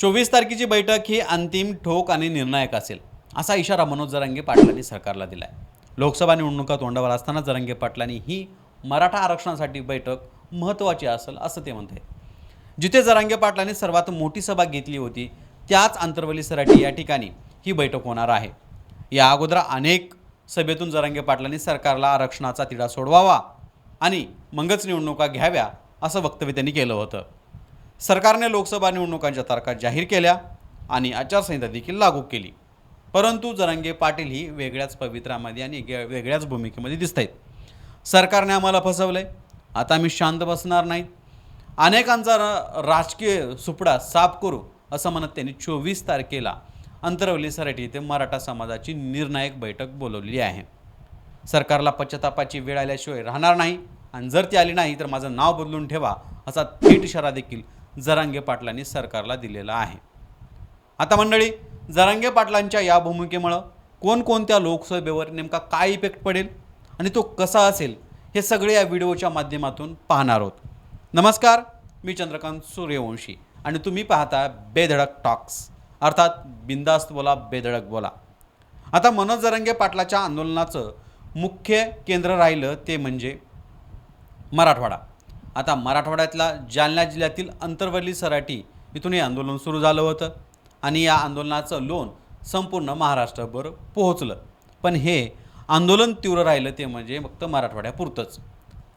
चोवीस तारखेची बैठक ही अंतिम ठोक आणि निर्णायक असेल असा इशारा मनोज जरांगे पाटलांनी सरकारला दिला आहे लोकसभा निवडणुका तोंडावर असताना जरांगे पाटलांनी ही मराठा आरक्षणासाठी बैठक महत्त्वाची असेल असं ते म्हणते जिथे जरांगे पाटलांनी सर्वात मोठी सभा घेतली होती त्याच आंतरवली सराठी या ठिकाणी ही बैठक होणार आहे. या अगोदर अनेक सभेतून जरांगे पाटलांनी सरकारला आरक्षणाचा तिढा सोडवावा आणि मगच निवडणुका घ्याव्या असं वक्तव्य त्यांनी केलं होतं. सरकारने लोकसभा निवडणुकांच्या तारखा जाहीर केल्या आणि आचारसंहिता देखील लागू केली. परंतु जरांगे पाटील ही वेगळ्याच पवित्रामध्ये आणि वेगळ्याच भूमिकेमध्ये दिसत आहेत सरकारने आम्हाला फसवलं आहे आता आम्ही शांत बसणार नाहीत. अनेकांचा राजकीय सुपडा साफ करू असं म्हणत त्यांनी चोवीस तारखेला अंतरवली सराठी येथे मराठा समाजाची निर्णायक बैठक बोलवली आहे. सरकारला पश्चातापाची वेळ आल्याशिवाय राहणार नाही. आणि जर ती आली नाही तर माझं नाव बदलून ठेवा असा थेट इशारा देखील जरांगे पाटलांनी सरकारला दिलेला आहे. आता मंडळी जरांगे पाटलांच्या या भूमिकेमुळं कोणकोणत्या लोकसभेवर नेमका काय इफेक्ट पडेल आणि तो कसा असेल हे सगळे या व्हिडिओच्या माध्यमातून पाहणार आहोत. नमस्कार मी चंद्रकांत सूर्यवंशी आणि तुम्ही पाहता बेधडक टॉक्स. अर्थात बिंदास्त बोला बेधडक बोला. आता मनोज जरंगे पाटलाच्या आंदोलनाचं मुख्य केंद्र राहिलं ते म्हणजे मराठवाडा. आता मराठवाड्यातला जालना जिल्ह्यातील अंतरवली सराटी इथून हे आंदोलन सुरू झालं होतं. आणि या आंदोलनाचं लोन संपूर्ण महाराष्ट्रभर पोहोचलं. पण हे आंदोलन तीव्र राहिलं ते म्हणजे फक्त मराठवाड्यापुरतंच.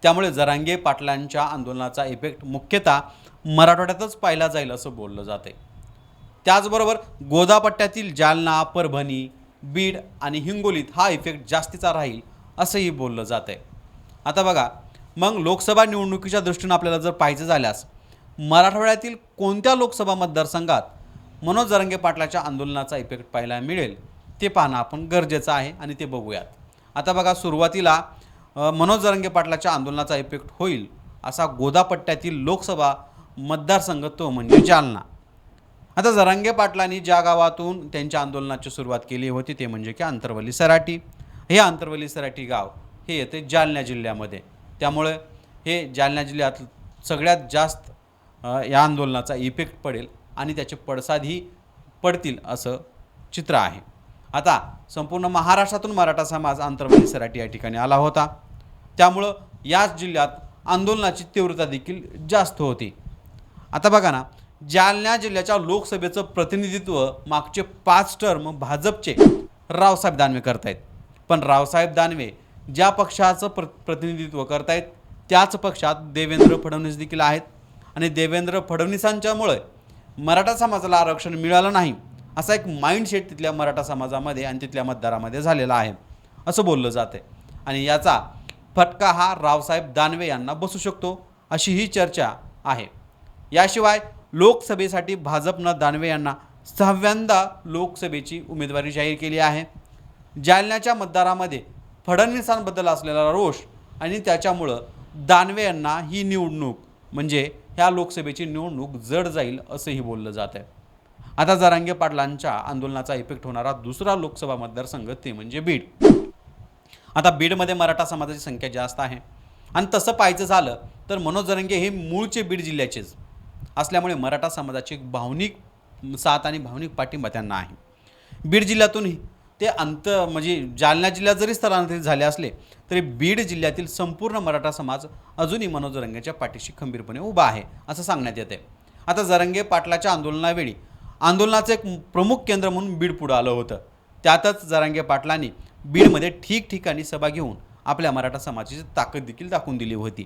त्यामुळे जरांगे पाटलांच्या आंदोलनाचा इफेक्ट मुख्यतः मराठवाड्यातच पाहिला जाईल असं बोललं जाते त्याचबरोबर गोदापट्ट्यातील जालना परभणी बीड आणि हिंगोलीत हा इफेक्ट जास्तीचा राहील असंही बोललं जात आहे आता बघा मग लोकसभा निवडणुकीच्या दृष्टीनं आपल्याला जर पाहायचं झाल्यास मराठवाड्यातील कोणत्या लोकसभा मतदारसंघात मनोज जरंगे पाटलाच्या आंदोलनाचा इफेक्ट पाहायला मिळेल ते पाहणं आपण गरजेचं आहे आणि ते बघूयात. आता बघा सुरुवातीला मनोज जरंगे पाटलाच्या आंदोलनाचा इफेक्ट होईल असा गोदापट्ट्यातील लोकसभा मतदारसंघ तो म्हणजे जालना. आता जरांगे पाटलांनी ज्या गावातून त्यांच्या आंदोलनाची सुरुवात केली होती ते म्हणजे की अंतरवली सराटी. हे आंतरवली सराटी गाव हे येते जालना जिल्ह्यामध्ये. त्यामुळे हे जालना जिल्ह्यात सगळ्यात जास्त या आंदोलनाचा इफेक्ट पडेल आणि त्याचे पडसादही पडतील असं चित्र आहे. आता संपूर्ण महाराष्ट्रातून मराठा समाज आंतरवली सराटी या ठिकाणी आला होता. त्यामुळं याच जिल्ह्यात आंदोलनाची तीव्रता देखील जास्त होती. आता बघा ना जालना जिल्ह्याच्या लोकसभेचं प्रतिनिधित्व मागचे पाच टर्म भाजपचे रावसाहेब दानवे करतायत. पण रावसाहेब दानवे ज्या पक्षाचं प्र प्रतिनिधित्व करतायत त्याच पक्षात देवेंद्र फडणवीस देखील आहेत. आणि देवेंद्र फडणवीसांच्यामुळे मराठा समाजाला आरक्षण मिळालं नाही असा एक माइंडसेट तिथल्या मराठा समाजामध्ये आणि तिथल्या मतदारामध्ये झालेला आहे असं बोललं जाते आणि याचा फटका हा रावसाहेब दानवे यांना बसू शकतो अशी ही चर्चा आहे. याशिवाय लोकसभेसाठी भाजपनं दानवे यांना सहाव्यांदा लोकसभेची उमेदवारी जाहीर केली आहे. जालन्याच्या मतदारामध्ये फडणवीसांबद्दल असलेला रोष आणि त्याच्यामुळं दानवे यांना ही निवडणूक म्हणजे ह्या लोकसभेची निवडणूक जड जाईल असंही बोललं जात आहे. आता जरांगे पाटलांच्या आंदोलनाचा इफेक्ट होणारा दुसरा लोकसभा मतदारसंघ ते म्हणजे बीड. आता बीडमध्ये मराठा समाजाची संख्या जास्त आहे. आणि तसं पाहायचं झालं तर मनोज जरंगे हे मूळचे बीड जिल्ह्याचेच असल्यामुळे मराठा समाजाची एक भावनिक साथ आणि भावनिक पाठिंबा त्यांना आहे. बीड जिल्ह्यातून ते अंत म्हणजे जालना जिल्ह्यात जरी स्थलांतरित झाले असले तरी बीड जिल्ह्यातील संपूर्ण मराठा समाज अजूनही मनोज रंगेच्या पाठीशी खंबीरपणे उभा आहे असं सांगण्यात येते. आता जरंगे पाटलाच्या आंदोलनावेळी आंदोलनाचं एक प्रमुख केंद्र म्हणून बीड पुढं आलं होतं. त्यातच जरांगे पाटलांनी बीडमध्ये ठिकठिकाणी सभा घेऊन आपल्या मराठा समाजाची ताकद देखील दाखवून दिली होती.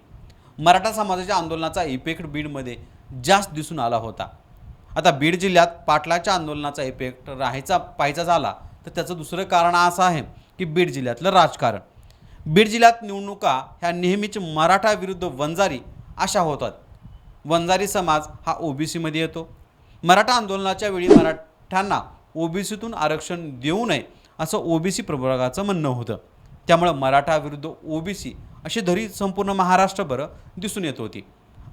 मराठा समाजाच्या आंदोलनाचा इफेक्ट बीडमध्ये जास्त दिसून आला होता. आता बीड जिल्ह्यात पाटलाच्या आंदोलनाचा इफेक्ट राहायचा पाहायचा झाला तर त्याचं दुसरं कारण असं आहे की बीड जिल्ह्यातलं राजकारण. बीड जिल्ह्यात निवडणुका ह्या नेहमीच मराठा विरुद्ध वंजारी अशा होतात. वंजारी समाज हा ओबीसीमध्ये येतो. मराठा आंदोलनाच्या वेळी मराठ्यांना ओबीसीतून आरक्षण देऊ नये असं ओबीसी प्रभागाचं म्हणणं होतं. त्यामुळं मराठा विरुद्ध ओबीसी अशी धरी संपूर्ण महाराष्ट्रभर दिसून येत होती.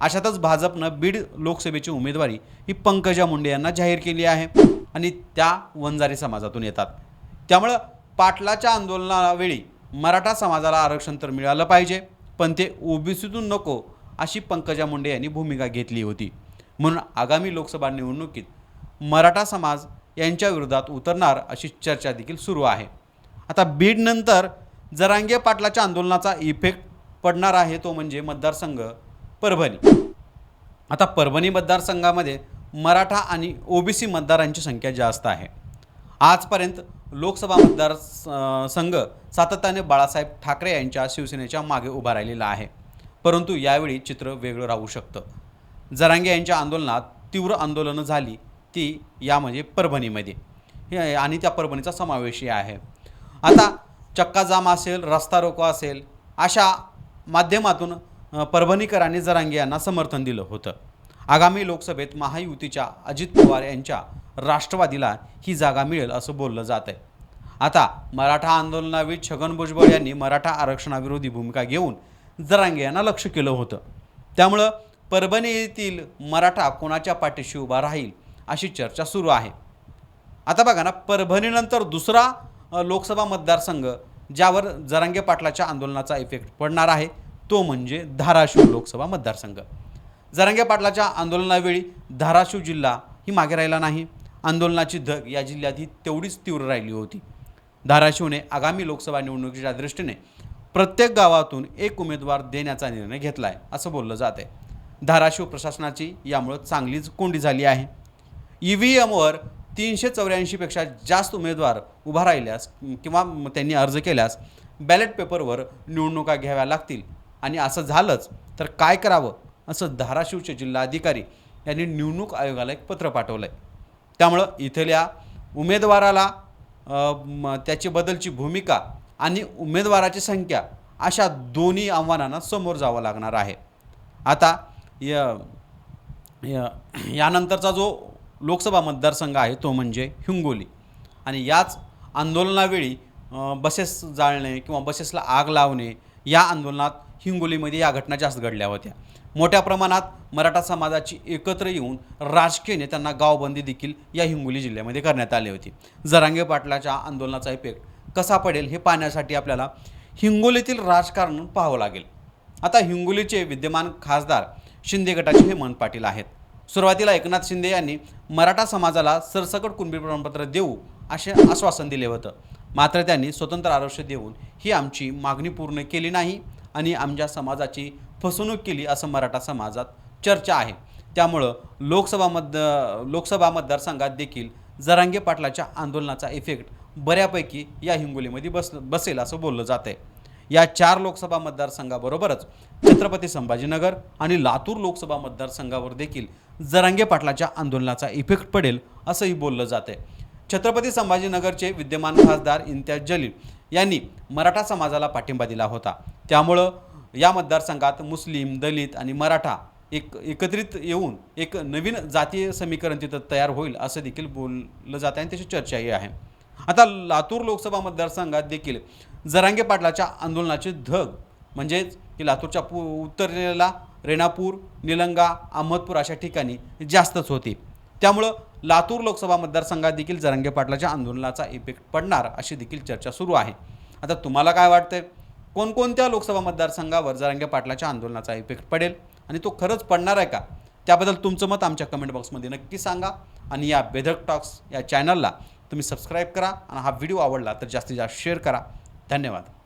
अशातच भाजपनं बीड लोकसभेची उमेदवारी ही पंकजा मुंडे यांना जाहीर केली आहे. आणि त्या वंजारी समाजातून येतात. त्यामुळं पाटलाच्या आंदोलनावेळी मराठा समाजाला आरक्षण तर मिळालं पाहिजे पण ते ओबीसीतून नको अशी पंकजा मुंडे यांनी भूमिका घेतली होती. म्हणून आगामी लोकसभा निवडणुकीत मराठा समाज यांच्या विरोधात उतरणार अशी चर्चा देखील सुरू आहे. आता बीडनंतर जरांगे पाटलाच्या आंदोलनाचा इफेक्ट पडणार आहे तो म्हणजे मतदारसंघ परभणी. आता परभणी मतदारसंघामध्ये मराठा आणि ओबीसी मतदारांची संख्या जास्त आहे. आजपर्यंत लोकसभा मतदार स- संघ सातत्याने बाळासाहेब ठाकरे यांच्या शिवसेनेच्या मागे उभा राहिलेला आहे. परंतु यावेळी चित्र वेगळं राहू शकतं. जरांगे यांच्या आंदोलनात तीव्र आंदोलनं झाली ती यामध्ये परभणीमध्ये. आणि त्या परभणीचा समावेशही आहे. आता चक्काजाम असेल रस्ता रोको असेल अशा माध्यमातून परभणीकरांनी जरांगे यांना समर्थन दिलं होतं. आगामी लोकसभेत महायुतीच्या अजित पवार यांच्या राष्ट्रवादीला ही जागा मिळेल असं बोललं जात आहे आता मराठा आंदोलनावेळी छगन भुजबळ यांनी मराठा आरक्षणाविरोधी भूमिका घेऊन जरांगे यांना लक्ष केलं होतं. त्यामुळं परभणी येथील मराठा कोणाच्या पाठीशी उभा राहील अशी चर्चा सुरू आहे. आता बघा ना परभणीनंतर दुसरा लोकसभा मतदारसंघ ज्यावर जरांगे पाटलाच्या आंदोलनाचा इफेक्ट पडणार आहे तो म्हणजे धाराशिव लोकसभा मतदारसंघ. जरांगे पाटलाच्या आंदोलनावेळी धाराशिव जिल्हा ही मागे राहिला नाही. आंदोलनाची धग या जिल्ह्यात ही तेवढीच तीव्र राहिली होती. धाराशिवने आगामी लोकसभा निवडणुकीच्या दृष्टीने प्रत्येक गावातून एक उमेदवार देण्याचा निर्णय घेतला आहे असं बोललं जात आहे धाराशिव प्रशासनाची यामुळं चांगलीच कोंडी झाली आहे. ई व्ही एमवर तीनशे चौऱ्याऐंशीपेक्षा जास्त उमेदवार उभा राहिल्यास किंवा त्यांनी अर्ज केल्यास बॅलेट पेपरवर निवडणुका घ्याव्या लागतील. आणि असं झालंच तर काय करावं? असं धाराशिवचे जिल्हाधिकारी यांनी निवडणूक आयोगाला एक पत्र पाठवलं आहे त्यामुळं इथल्या उमेदवाराला त्याची बदलची भूमिका आणि उमेदवाराची संख्या अशा दोन्ही आव्हानांना समोर जावं लागणार आहे. आता या या यानंतरचा जो लोकसभा मतदारसंघ आहे तो म्हणजे हिंगोली. आणि याच आंदोलनावेळी बसेस जाळणे किंवा बसेसला आग लावणे या आंदोलनात हिंगोलीमध्ये या घटना जास्त घडल्या होत्या. मोठ्या प्रमाणात मराठा समाजाची एकत्र येऊन राजकीय नेत्यांना गावबंदी देखील या हिंगोली जिल्ह्यामध्ये करण्यात आली होती. जरांगे पाटलाच्या आंदोलनाचा इफेक्ट कसा पडेल हे पाहण्यासाठी आपल्याला हिंगोलीतील राजकारण पाहावं लागेल. आता हिंगोलीचे विद्यमान खासदार शिंदे गटाचे हेमंत पाटील आहेत. सुरुवातीला एकनाथ शिंदे यांनी मराठा समाजाला सरसकट कुणबी प्रमाणपत्र देऊ असे आश्वासन दिले होतं. मात्र त्यांनी स्वतंत्र आरक्षण देऊन ही आमची मागणी पूर्ण केली नाही आणि आमच्या समाजाची फसवणूक केली असं मराठा समाजात चर्चा आहे. त्यामुळं लोकसभा मत लोकसभा मतदारसंघात देखील जरांगे पाटलाच्या आंदोलनाचा इफेक्ट बऱ्यापैकी या हिंगोलीमध्ये बस बसेल असं बोललं जात आहे या चार लोकसभा मतदारसंघाबरोबरच छत्रपती संभाजीनगर आणि लातूर लोकसभा मतदारसंघावर देखील जरांगे पाटलाच्या आंदोलनाचा इफेक्ट पडेल असंही बोललं जात आहे छत्रपती संभाजीनगरचे विद्यमान खासदार इम्तियाज जलील यांनी मराठा समाजाला पाठिंबा दिला होता. त्यामुळं या मतदारसंघात मुस्लिम दलित आणि मराठा एक एकत्रित येऊन एक नवीन जातीय समीकरण तिथं तयार होईल असं देखील बोललं जात आहे आणि त्याची चर्चाही आहे. आता लातूर लोकसभा मतदारसंघात देखील जरांगे पाटलाच्या आंदोलनाची धग म्हणजेच की लातूरच्या पू उत्तरेला रेणापूर निलंगा अहमदपूर अशा ठिकाणी जास्तच होती. त्यामुळं लातूर लोकसभा मतदारसंघात देखील जरांगे पाटलाच्या आंदोलनाचा इफेक्ट पडणार अशी देखील चर्चा सुरू आहे. आता तुम्हाला काय वाटतंय? कोणकोणत्या लोकसभा मतदारसंघावर जरांगे पाटलाच्या आंदोलनाचा इफेक्ट पडेल? आणि तो खरंच पडणार आहे का? त्याबद्दल तुमचं मत आमच्या कमेंट बॉक्समध्ये नक्की सांगा. आणि या बेधक टॉक्स या चॅनलला तुम्ही सबस्क्राईब करा. आणि हा व्हिडिओ आवडला तर जास्तीत जास्त शेअर करा. धन्यवाद.